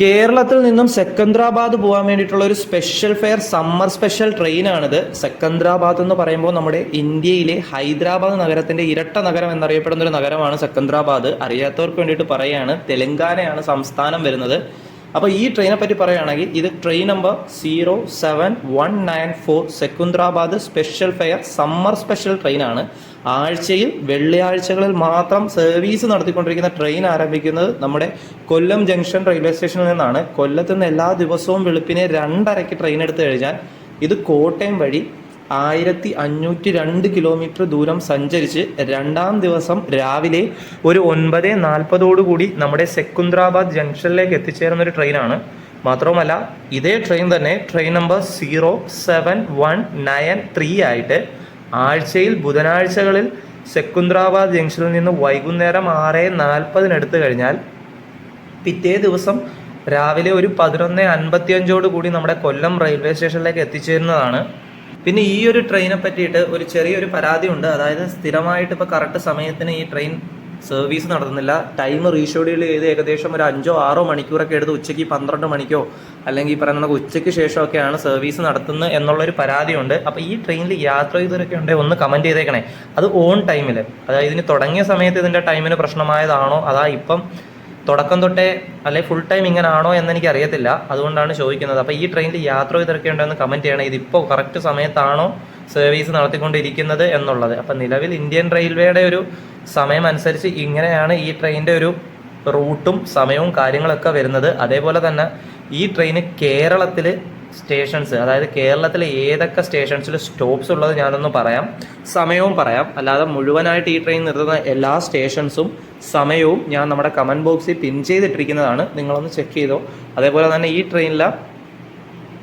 കേരളത്തിൽ നിന്നും സെക്കന്ദ്രാബാദ് പോകാൻ വേണ്ടിയിട്ടുള്ള ഒരു സ്പെഷ്യൽ ഫെയർ സമ്മർ സ്പെഷ്യൽ ട്രെയിനാണിത് സെക്കന്ദ്രാബാദ് എന്ന് പറയുമ്പോൾ നമ്മുടെ ഇന്ത്യയിലെ ഹൈദരാബാദ് നഗരത്തിന്റെ ഇരട്ട നഗരം എന്നറിയപ്പെടുന്ന ഒരു നഗരമാണ് സെക്കന്ദ്രാബാദ്. അറിയാത്തവർക്ക് വേണ്ടിയിട്ട് പറയുകയാണ് തെലങ്കാനയാണ് സംസ്ഥാനം വരുന്നത്. അപ്പോൾ ഈ ട്രെയിനെ പറ്റി പറയുകയാണെങ്കിൽ ഇത് train number zero seven one nine four Secunderabad special fare summer special ട്രെയിനാണ് ആഴ്ചയിൽ വെള്ളിയാഴ്ചകളിൽ മാത്രം സർവീസ് നടത്തിക്കൊണ്ടിരിക്കുന്ന ട്രെയിൻ ആരംഭിക്കുന്നത് നമ്മുടെ കൊല്ലം ജംഗ്ഷൻ റെയിൽവേ സ്റ്റേഷനിൽ നിന്നാണ്. കൊല്ലത്ത് നിന്ന് എല്ലാ ദിവസവും വെളുപ്പിനെ രണ്ടരയ്ക്ക് ട്രെയിൻ എടുത്തു കഴിഞ്ഞാൽ ഇത് കോട്ടയം വഴി ആയിരത്തി അഞ്ഞൂറ്റി രണ്ട് കിലോമീറ്റർ ദൂരം സഞ്ചരിച്ച് രണ്ടാം ദിവസം രാവിലെ ഒരു ഒൻപത് നാൽപ്പതോടുകൂടി നമ്മുടെ സെക്കുന്ദ്രാബാദ് ജംഗ്ഷനിലേക്ക് എത്തിച്ചേരുന്ന ഒരു ട്രെയിനാണ്. മാത്രവുമല്ല ഇതേ ട്രെയിൻ തന്നെ train number zero seven one nine three ആയിട്ട് ആഴ്ചയിൽ ബുധനാഴ്ചകളിൽ സെക്കുന്ദ്രാബാദ് ജംഗ്ഷനിൽ നിന്ന് വൈകുന്നേരം ആറ് നാൽപ്പതിനടുത്ത് കഴിഞ്ഞാൽ പിറ്റേ ദിവസം രാവിലെ ഒരു പതിനൊന്ന് അൻപത്തിയഞ്ചോട് കൂടി നമ്മുടെ കൊല്ലം റെയിൽവേ സ്റ്റേഷനിലേക്ക് എത്തിച്ചേരുന്നതാണ്. പിന്നെ ഈ ഒരു ട്രെയിനെ പറ്റിയിട്ട് ഒരു ചെറിയൊരു പരാതി ഉണ്ട് അതായത് സ്ഥിരമായിട്ട് ഇപ്പോൾ കറക്റ്റ് സമയത്തിന് ഈ ട്രെയിൻ സർവീസ് നടത്തുന്നില്ല. ടൈം റീഷെഡ്യൂൾ ചെയ്ത് ഏകദേശം ഒരു അഞ്ചോ ആറോ മണിക്കൂറൊക്കെ എടുത്ത് ഉച്ചയ്ക്ക് പന്ത്രണ്ട് മണിക്കോ അല്ലെങ്കിൽ പറയുന്ന ഉച്ചയ്ക്ക് ശേഷമൊക്കെയാണ് സർവീസ് നടത്തുന്നത് എന്നുള്ളൊരു പരാതിയുണ്ട്. അപ്പോൾ ഈ ട്രെയിനിൽ യാത്ര ചെയ്തവരൊക്കെ ഉണ്ടെങ്കിൽ ഒന്ന് കമന്റ് ചെയ്തേക്കണേ. അത് ഓൺ ടൈമിൽ അതായത് ഇതിന് തുടങ്ങിയ സമയത്ത് ഇതിന്റെ ടൈമിന് പ്രശ്നമായതാണോ? അതാ ഇപ്പം തുടക്കം തൊട്ടേ അല്ലെ ഫുൾ ടൈം ഇങ്ങനെ ആണോ എന്ന് എനിക്ക് അറിയത്തില്ല അതുകൊണ്ടാണ് ചോദിക്കുന്നത്. അപ്പോൾ ഈ ട്രെയിനിൽ യാത്ര ചെയ്തൊക്കെ ഉണ്ടെന്ന് കമന്റ് ചെയ്യണം. ഇതിപ്പോൾ കറക്റ്റ് സമയത്താണോ സർവീസ് നടത്തിക്കൊണ്ടിരിക്കുന്നത് എന്നുള്ളത്. അപ്പം നിലവിൽ ഇന്ത്യൻ റെയിൽവേയുടെ ഒരു സമയം അനുസരിച്ച് ഇങ്ങനെയാണ് ഈ ട്രെയിനിന്റെ ഒരു റൂട്ടും സമയവും കാര്യങ്ങളൊക്കെ വരുന്നത്. അതേപോലെ തന്നെ ഈ ട്രെയിന് കേരളത്തിൽ സ്റ്റേഷൻസ് അതായത് കേരളത്തിലെ ഏതൊക്കെ സ്റ്റേഷൻസിൽ സ്റ്റോപ്സ് ഉള്ളത് ഞാനൊന്ന് പറയാം. സമയവും പറയാം. അല്ലാതെ മുഴുവനായിട്ട് ഈ ട്രെയിൻ നിർത്തുന്ന എല്ലാ സ്റ്റേഷൻസും സമയവും ഞാൻ നമ്മുടെ കമന്റ് ബോക്സിൽ പിൻ ചെയ്തിട്ടിരിക്കുന്നതാണ്. നിങ്ങളൊന്ന് ചെക്ക് ചെയ്തോ? അതേപോലെ തന്നെ ഈ ട്രെയിനിലെ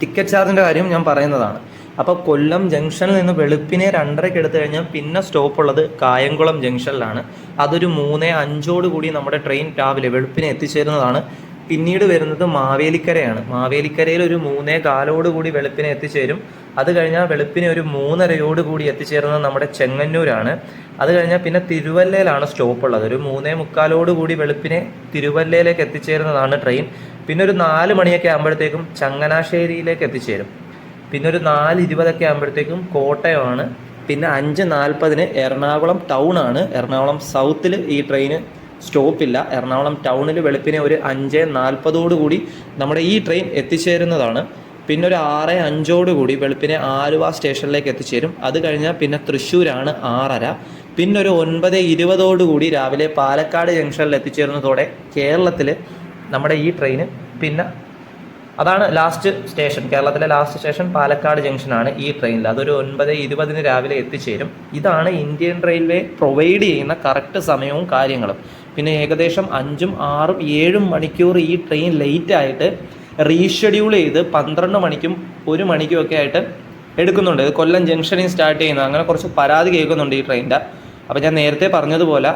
ടിക്കറ്റ് ചാർജിന്റെ കാര്യം ഞാൻ പറയുന്നതാണ്. അപ്പോൾ കൊല്ലം ജംഗ്ഷനിൽ നിന്ന് വെളുപ്പിനെ രണ്ടരയ്ക്ക് എടുത്തു കഴിഞ്ഞാൽ പിന്നെ സ്റ്റോപ്പ് ഉള്ളത് കായംകുളം ജംഗ്ഷനിലാണ് അതൊരു മൂന്ന് അഞ്ചോട് കൂടി നമ്മുടെ ട്രെയിൻ രാവിലെ വെളുപ്പിനെ എത്തിച്ചേരുന്നതാണ്. പിന്നീട് വരുന്നത് മാവേലിക്കരയാണ്. മാവേലിക്കരയിൽ ഒരു മൂന്നേ കാലോട് കൂടി വെളുപ്പിനെ എത്തിച്ചേരും. അത് കഴിഞ്ഞാൽ വെളുപ്പിനെ ഒരു മൂന്നരയോട് കൂടി എത്തിച്ചേരുന്നത് നമ്മുടെ ചെങ്ങന്നൂരാണ്. അത് കഴിഞ്ഞാൽ പിന്നെ തിരുവല്ലയിലാണ് സ്റ്റോപ്പ് ഉള്ളത് ഒരു മൂന്നേ മുക്കാലോട് കൂടി വെളുപ്പിനെ തിരുവല്ലയിലേക്ക് എത്തിച്ചേരുന്നതാണ് ട്രെയിൻ. പിന്നെ ഒരു നാല് മണിയൊക്കെ ആകുമ്പോഴത്തേക്കും ചങ്ങനാശ്ശേരിയിലേക്ക് എത്തിച്ചേരും. പിന്നെ ഒരു നാല് ഇരുപതൊക്കെ ആകുമ്പോഴത്തേക്കും കോട്ടയമാണ്. പിന്നെ അഞ്ച് നാൽപ്പതിന് എറണാകുളം ടൗൺ ആണ്. എറണാകുളം സൗത്തിൽ ഈ ട്രെയിന് സ്റ്റോപ്പില്ല. എറണാകുളം ടൗണിൽ വെളുപ്പിനെ ഒരു അഞ്ച് നാൽപ്പതോടുകൂടി നമ്മുടെ ഈ ട്രെയിൻ എത്തിച്ചേരുന്നതാണ്. പിന്നെ ഒരു ആറ് അഞ്ചോടുകൂടി വെളുപ്പിനെ ആലുവ സ്റ്റേഷനിലേക്ക് എത്തിച്ചേരും. അത് കഴിഞ്ഞാൽ പിന്നെ തൃശ്ശൂരാണ് ആറര. പിന്നെ ഒരു ഒൻപത് ഇരുപതോടുകൂടി രാവിലെ പാലക്കാട് ജംഗ്ഷനിൽ എത്തിച്ചേരുന്നതോടെ കേരളത്തിൽ നമ്മുടെ ഈ ട്രെയിന് പിന്നെ അതാണ് ലാസ്റ്റ് സ്റ്റേഷൻ കേരളത്തിലെ ലാസ്റ്റ് സ്റ്റേഷൻ പാലക്കാട് ജംഗ്ഷനാണ് ഈ ട്രെയിനിൽ. അതൊരു ഒൻപത് ഇരുപതിന് രാവിലെ എത്തിച്ചേരും. ഇതാണ് ഇന്ത്യൻ റെയിൽവേ പ്രൊവൈഡ് ചെയ്യുന്ന കറക്റ്റ് സമയവും കാര്യങ്ങളും. പിന്നെ ഏകദേശം അഞ്ചും ആറും ഏഴും മണിക്കൂർ ഈ ട്രെയിൻ ലേറ്റ് ആയിട്ട് റീഷെഡ്യൂൾ ചെയ്ത് പന്ത്രണ്ട് മണിക്കും ഒരു മണിക്കും ഒക്കെ ആയിട്ട് എടുക്കുന്നുണ്ട്. കൊല്ലം ജംഗ്ഷനിൽ സ്റ്റാർട്ട് ചെയ്യുന്നത് അങ്ങനെ കുറച്ച് പരാതി കേൾക്കുന്നുണ്ട് ഈ ട്രെയിനിന്റെ അപ്പോൾ ഞാൻ നേരത്തെ പറഞ്ഞതുപോലെ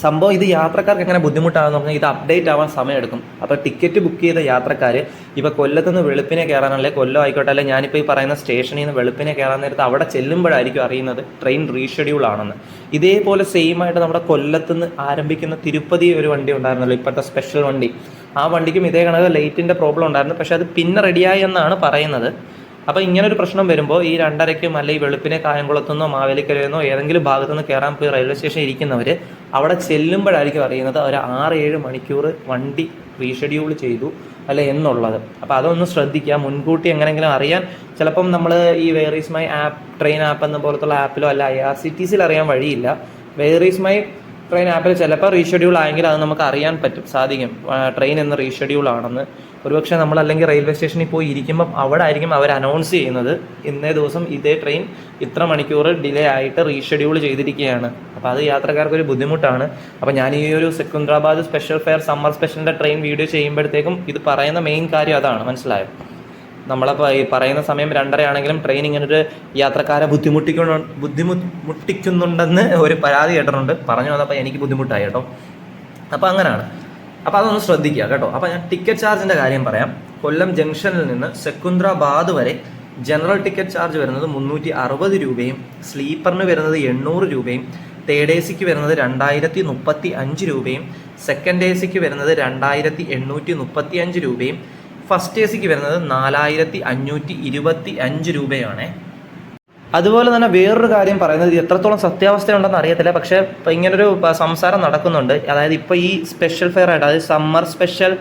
സംഭവം ഇത് യാത്രക്കാർക്ക് എങ്ങനെ ബുദ്ധിമുട്ടാണെന്ന് പറഞ്ഞാൽ ഇത് അപ്ഡേറ്റ് ആവാൻ സമയമെടുക്കും. അപ്പോൾ ടിക്കറ്റ് ബുക്ക് ചെയ്ത യാത്രക്കാർ ഇപ്പോൾ കൊല്ലത്ത് നിന്ന് വെളുപ്പിനെ കയറാനല്ലേ കൊല്ലം ആയിക്കോട്ടെ അല്ലെ ഞാനിപ്പോൾ ഈ പറയുന്ന സ്റ്റേഷനിൽ നിന്ന് വെളുപ്പിനെ കയറാൻ നേരത്ത് അവിടെ ചെല്ലുമ്പോഴായിരിക്കും അറിയുന്നത് ട്രെയിൻ റീഷെഡ്യൂൾ ആണെന്ന്. ഇതേപോലെ സെയിം ആയിട്ട് നമ്മുടെ കൊല്ലത്ത് നിന്ന് ആരംഭിക്കുന്ന തിരുപ്പതി ഒരു വണ്ടി ഉണ്ടായിരുന്നല്ലോ ഇപ്പോഴത്തെ സ്പെഷ്യൽ വണ്ടി. ആ വണ്ടിക്കും ഇതേ കണക്ക് ലൈറ്റിന്റെ പ്രോബ്ലം ഉണ്ടായിരുന്നു. പക്ഷേ അത് പിന്നെ റെഡിയായി എന്നാണ് പറയുന്നത്. അപ്പോൾ ഇങ്ങനെ ഒരു പ്രശ്നം വരുമ്പോൾ ഈ രണ്ടരയ്ക്കും അല്ലെങ്കിൽ വെളുപ്പിനെ കായംകുളത്തുനിന്നോ മാവേലിക്കരയെന്നോ ഏതെങ്കിലും ഭാഗത്തുനിന്ന് കയറാൻ പോയി റെയിൽവേ സ്റ്റേഷൻ ഇരിക്കുന്നവർ അവിടെ ചെല്ലുമ്പോഴായിരിക്കും അറിയുന്നത് ഒരു ആറ് ഏഴ് മണിക്കൂർ വണ്ടി റീഷെഡ്യൂൾ ചെയ്തു അല്ലെ എന്നുള്ളത്. അപ്പോൾ അതൊന്ന് ശ്രദ്ധിക്കുക. മുൻകൂട്ടി എങ്ങനെയെങ്കിലും അറിയാൻ ചിലപ്പം നമ്മൾ ഈ where's my app train app എന്ന പോലത്തുള്ള ആപ്പിലോ അല്ല ഐ ആർ സി ടി സിയിൽ അറിയാൻ വഴിയില്ല. വേറീസ് മൈ ട്രെയിൻ ആപ്പിൽ ചിലപ്പോൾ റീഷെഡ്യൂൾ ആയെങ്കിൽ അത് നമുക്ക് അറിയാൻ പറ്റും. സാധിക്കും. ട്രെയിൻ എന്ന് റീഷെഡ്യൂൾ ആണെന്ന്. ഒരുപക്ഷെ നമ്മൾ അല്ലെങ്കിൽ റെയിൽവേ സ്റ്റേഷനിൽ പോയി ഇരിക്കുമ്പോൾ അവിടെ ആയിരിക്കും അവർ അനൗൺസ് ചെയ്യുന്നത്. ഇന്നേ ദിവസം ഇതേ ട്രെയിൻ ഇത്ര മണിക്കൂർ ഡിലേ ആയിട്ട് റീഷെഡ്യൂൾ ചെയ്തിരിക്കുകയാണ്. അപ്പോൾ അത് യാത്രക്കാർക്ക് ഒരു ബുദ്ധിമുട്ടാണ്. അപ്പോൾ ഞാൻ ഈ ഒരു സെക്കുന്ദ്രാബാദ് സ്പെഷ്യൽ ഫെയർ സമ്മർ സ്പെഷ്യലിന്റെ ട്രെയിൻ വീഡിയോ ചെയ്യുമ്പോഴത്തേക്കും ഇത് പറയുന്ന മെയിൻ കാര്യം അതാണ്. മനസ്സിലായോ? നമ്മളപ്പോൾ ഈ പറയുന്ന സമയം രണ്ടരയാണെങ്കിലും ട്രെയിൻ ഇങ്ങനെ ഒരു യാത്രക്കാരെ ബുദ്ധിമുട്ടിക്കുന്നു ബുദ്ധിമുട്ടിക്കുന്നുണ്ടെന്ന് ഒരു പരാതി കേട്ടിട്ടുണ്ട്. പറഞ്ഞു വന്നപ്പോൾ എനിക്ക് ബുദ്ധിമുട്ടായി കേട്ടോ. അപ്പോൾ അങ്ങനെയാണ്. അപ്പോൾ അതൊന്ന് ശ്രദ്ധിക്കുക കേട്ടോ. അപ്പോൾ ഞാൻ ടിക്കറ്റ് ചാർജിന്റെ കാര്യം പറയാം. കൊല്ലം ജംഗ്ഷനിൽ നിന്ന് സെക്കുന്ദ്രാബാദ് വരെ ജനറൽ ടിക്കറ്റ് ചാർജ് വരുന്നത് മുന്നൂറ്റി അറുപത് രൂപയും സ്ലീപ്പറിന് വരുന്നത് എണ്ണൂറ് രൂപയും തേർഡ് എ സിക്ക് വരുന്നത് രണ്ടായിരത്തി മുപ്പത്തി അഞ്ച് രൂപയും സെക്കൻഡ് എ സിക്ക് വരുന്നത് രണ്ടായിരത്തി എണ്ണൂറ്റി മുപ്പത്തി അഞ്ച് രൂപയും ഫസ്റ്റ് എ സിക്ക് വരുന്നത് നാലായിരത്തി അഞ്ഞൂറ്റി ഇരുപത്തി അഞ്ച് രൂപയാണ്. അതുപോലെ തന്നെ വേറൊരു കാര്യം പറയുന്നത് ഇത് എത്രത്തോളം സത്യാവസ്ഥയുണ്ടെന്ന് അറിയത്തില്ല. പക്ഷേ ഇപ്പം ഇങ്ങനൊരു സംസാരം നടക്കുന്നുണ്ട്. അതായത് ഇപ്പോൾ ഈ സ്പെഷ്യൽ ഫെയർ ആയിട്ട് അതായത് സമ്മർ സ്പെഷ്യൽ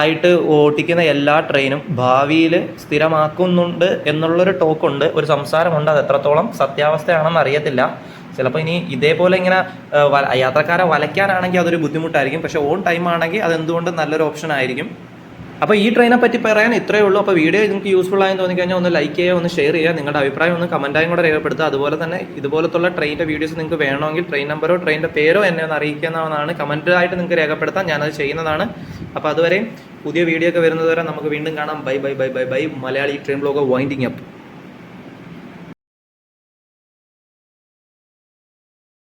ആയിട്ട് ഓട്ടിക്കുന്ന എല്ലാ ട്രെയിനും ഭാവിയിൽ സ്ഥിരമാക്കുന്നുണ്ട് എന്നുള്ളൊരു ടോക്കുണ്ട് ഒരു സംസാരമുണ്ട്. അത് എത്രത്തോളം സത്യാവസ്ഥയാണെന്ന് അറിയത്തില്ല. ചിലപ്പോൾ ഇനി ഇതേപോലെ ഇങ്ങനെ യാത്രക്കാരെ വലയ്ക്കാനാണെങ്കിൽ അതൊരു ബുദ്ധിമുട്ടായിരിക്കും. പക്ഷേ ഓൺ ടൈം ആണെങ്കിൽ അത് എന്തുകൊണ്ടും നല്ലൊരു ഓപ്ഷൻ ആയിരിക്കും? അപ്പോൾ ഈ ട്രെയിനെ പറ്റി പറയാൻ ഇത്രയേ ഉള്ളൂ. അപ്പോൾ വീഡിയോ നിങ്ങൾക്ക് യൂസ്ഫുൾ ആയെന്ന് തോന്നിക്കഴിഞ്ഞാൽ ഒന്ന് ലൈക്ക് ചെയ്യുക ഒന്ന് ഷെയർ ചെയ്യുക. നിങ്ങളുടെ അഭിപ്രായം ഒന്ന് കമന്റായും കൂടെ രേഖപ്പെടുത്തുക. അതുപോലെ തന്നെ ഇതുപോലത്തുള്ള ട്രെയിനിന്റെ വീഡിയോസ് നിങ്ങൾക്ക് വേണമെങ്കിൽ ട്രെയിൻ നമ്പറോ ട്രെയിനിന്റെ പേരോ എന്നെ ഒന്ന് അറിയിക്കാവുന്നതാണ്. കമന്റായിട്ട് നിങ്ങൾക്ക് രേഖപ്പെടുത്താം. ഞാനത് ചെയ്യുന്നതാണ്. അപ്പോൾ അതുവരെയും പുതിയ വീഡിയോ ഒക്കെ വരുന്നത് വരെ നമുക്ക് വീണ്ടും കാണാം. Bye bye bye bye bye Malayali train blog winding up